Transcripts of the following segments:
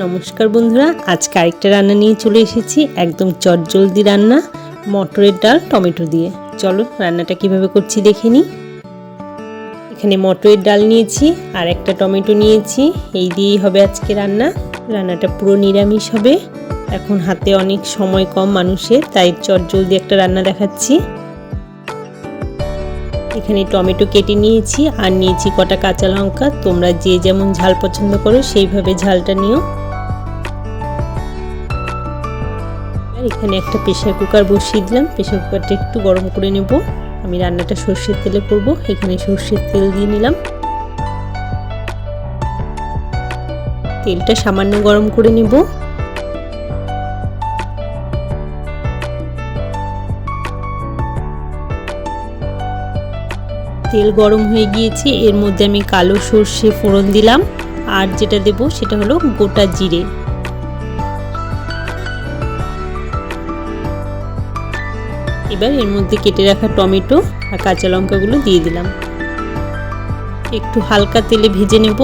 নমস্কার বন্ধুরা, আজকে আরেকটা রান্না নিয়ে চলে এসেছি, একদম চটজলদি রান্না, মটরের ডাল, টমেটো দিয়ে। চলো রান্নাটা কীভাবে করছি দেখে নিই। এখানে মটরের ডাল নিয়েছি, আর একটা টমেটো নিয়েছি, এই দিয়েই হবে আজকে রান্না। রান্নাটা পুরো নিরামিষ হবে। এখন হাতে অনেক সময় কম মানুষের, তাই চটজলদি একটা রান্না দেখাচ্ছি। এখানে টমেটো কেটে নিয়েছি, আর নিয়েছি কটা কাঁচা লঙ্কা। তোমরা যে যেমন ঝাল পছন্দ করো, সেইভাবে ঝালটা নিও। এখানে একটা প্রেশার কুকার বসিয়ে দিলাম। প্রেশার কুকারটা একটু গরম করে নেব। আমি রান্নাটা সর্ষের তেলে করব। এখানে সর্ষের তেল দিয়ে নিলাম। তেলটা সামান্য গরম করে নেব। তেল গরম হয়ে গিয়েছে। এর মধ্যে আমি কালো সর্ষে ফোড়ন দিলাম। আর যেটা দেব সেটা হলো গোটা জিরে। এবার এর মধ্যে কেটে রাখা টমেটো আর কাঁচা লঙ্কাগুলো দিয়ে দিলাম। একটু হালকা তেলে ভেজে নেব।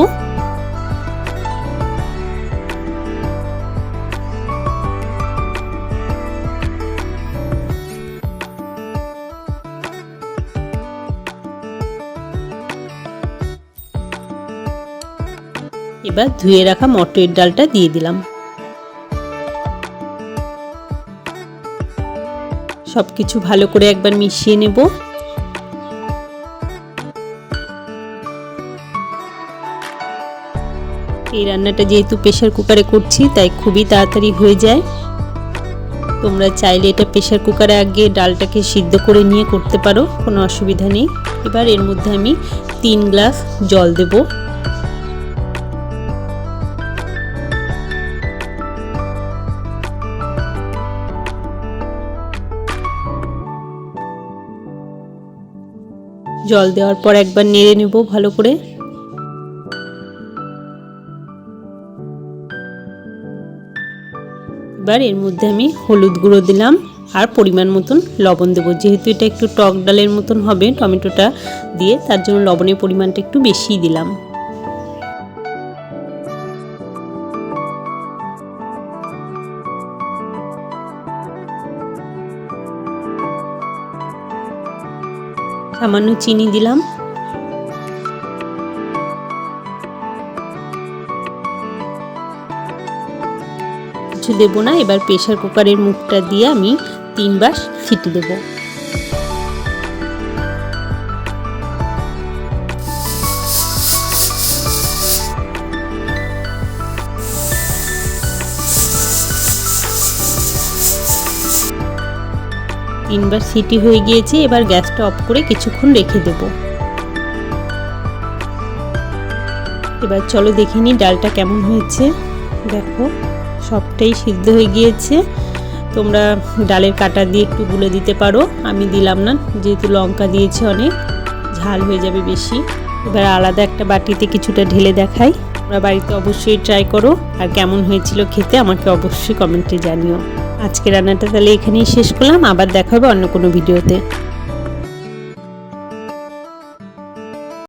এবার ধুয়ে রাখা মটরের ডালটা দিয়ে দিলাম। সব কিছু ভালো করে একবার মিশিয়ে নেব। এই রান্নাটা যেহেতু প্রেশার কুকারে করছি, তাই খুবই তাড়াতাড়ি হয়ে যায়। তোমরা চাইলে এটা প্রেশার কুকারে আগে ডালটাকে সিদ্ধ করে নিয়ে করতে পারো, কোনো অসুবিধা নেই। এবার এর মধ্যে আমি তিন গ্লাস জল দেবো। জল দেওয়ার পর একবার নেড়ে নেব ভালো করে। এবার এর মধ্যে আমি হলুদ গুঁড়ো দিলাম আর পরিমাণ মতন লবণ দেবো। যেহেতু এটা একটু টক ডালের মতন হবে, টমেটোটা দিয়ে তার জন্য লবণের পরিমাণটা একটু বেশিই দিলাম। সামান্য চিনি দিলাম। কিছু দেবো না, এবার প্রেশার কুকারের মুখটা দিয়ে আমি তিনবার সিটি দেবো। তিনবার সিটি হয়ে গিয়েছে, এবার গ্যাসটা অফ করে কিছুক্ষণ রেখে দেব। এবার চলো দেখে নিই ডালটা কেমন হয়েছে। দেখো, সবটাই সিদ্ধ হয়ে গিয়েছে। তোমরা ডালের কাটা দিয়ে একটু গুলে দিতে পারো। আমি দিলাম না, যেহেতু লঙ্কা দিয়েছে অনেক, ঝাল হয়ে যাবে বেশি। এবার আলাদা একটা বাটিতে কিছুটা ঢেলে দেখাই। তোমরা বাড়িতে অবশ্যই ট্রাই করো। আর কেমন হয়েছিল খেতে আমাকে অবশ্যই কমেন্টে জানিও। আজকে রান্নাটা তাহলে এখানেই শেষ করলাম। আবার দেখা হবে অন্য কোনো ভিডিওতে